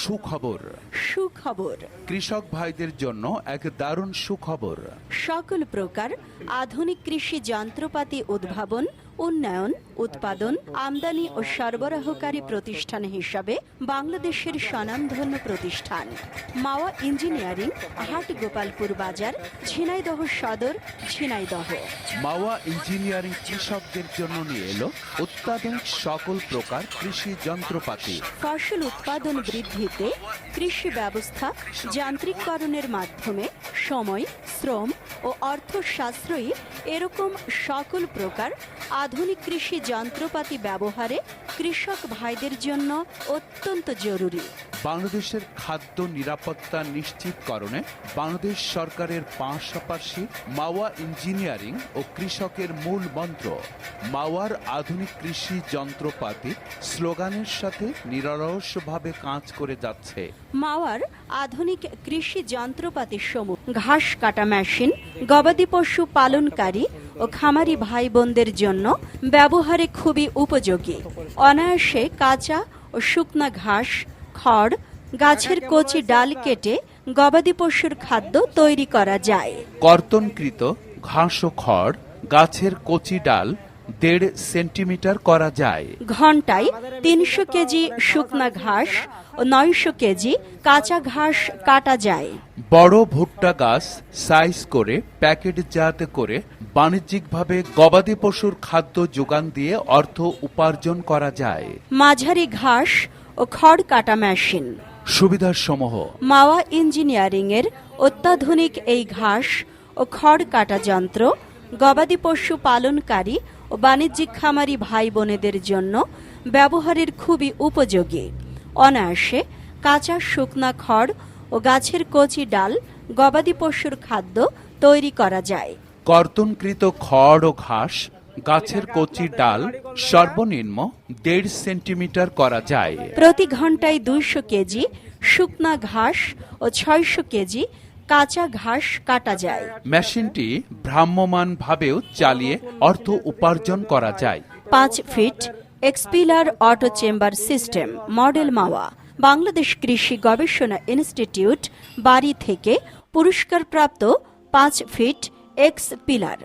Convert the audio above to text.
সুখবর। সুখবর। কৃষক ভাইদের জন্য এক দারুণ সুখবর। সকল প্রকার আধুনিক কৃষি যন্ত্রপাতি উদ্ভাবন উন্নয়ন উৎপাদন আমদানি ও সরবরাহকারী প্রতিষ্ঠান হিসাবে বাংলাদেশের স্বনামধন্য প্রতিষ্ঠান। মাওয়া ইঞ্জিনিয়ারিং হাট গোপালপুর বাজার ঝিনাইদহ সদর ঝিনাইদহ। মাওয়া ইঞ্জিনিয়ারিং কৃষকদের জন্য নিয়ে এলো অত্যাধুনিক সকল প্রকার কৃষি যন্ত্রপাতি। ফসল উৎপাদন বৃদ্ধিতে কৃষি ব্যবস্থা, যান্ত্রিককরণের মাধ্যমে সময়, শ্রম ও অর্থ সাশ্রয়ী এরকম সকল প্রকার আধুনিক কৃষি যন্ত্রপাতি ব্যবহারে কৃষক ভাইদের জন্য অত্যন্ত জরুরি। বাংলাদেশের খাদ্য নিরাপত্তা নিশ্চিতকরণে বাংলাদেশ সরকারের পাশাপাশি মাওয়া ইঞ্জিনিয়ারিং ও কৃষকের মূল মন্ত্র, মাওয়ার আধুনিক কৃষি যন্ত্রপাতি স্লোগানের সাথে নিরলসভাবে কাজ করে যাচ্ছে। মাওয়ার আধুনিক কৃষি যন্ত্রপাতি সমূহ ঘাস কাটা মেশিন গবাদি পশু পালনকারী ও খামারি ভাই বোনদের জন্য ব্যবহারে খুবই উপযোগী। অনায়াসে কাঁচা ও শুকনা ঘাস খড় গাছের কচি ডাল কেটে গবাদি পশুর খাদ্য তৈরি করা যায়। কর্তনকৃত ঘাস ও খড় গাছের কচি ডাল দেড় সেন্টিমিটার করা যায়। ঘন্টায় তিনশো কেজি শুকনা ঘাস ও নয়শো কেজি কাঁচা ঘাস কাটা যায়। বড় ভুট্টা গাছ সাইজ করে প্যাকেটজাত করে বাণিজ্যিকভাবে গবাদি পশুর খাদ্য যোগান দিয়ে অর্থ উপার্জন করা যায়। মাঝারি ঘাস ও খড় কাটা মেশিন। সুবিধাসমূহ মাওয়া ইঞ্জিনিয়ারিং এর অত্যাধুনিক এই ঘাস ও খড় কাটা যন্ত্র গবাদি পশু পালনকারী ও বাণিজ্যিক খামারি ভাই বোনেদের জন্য ব্যবহারের খুবই উপযোগী। অনায়াসে কাঁচা শুকনা খড় ও গাছের কচি ডাল গবাদি পশুর খাদ্য তৈরি করা যায়। কর্তনকৃত খড় ও ঘাস গাছের কচি ডাল সর্বনিম্ন দেড় সেন্টিমিটার করা যায়। প্রতি ঘন্টায় দুইশো কেজি শুকনা ঘাস ও ছয়শো কেজি কাঁচা ঘাস কাটা যায়। মেশিনটি ভ্রাম্যমান ভাবেও চালিয়ে অর্থ উপার্জন করা যায়। পাঁচ feet expeller auto chamber system model মাওয়া বাংলাদেশ কৃষি গবেষণা ইনস্টিটিউট বাড়ি থেকে পুরস্কারপ্রাপ্ত পাঁচ ফিট এক্স পিলার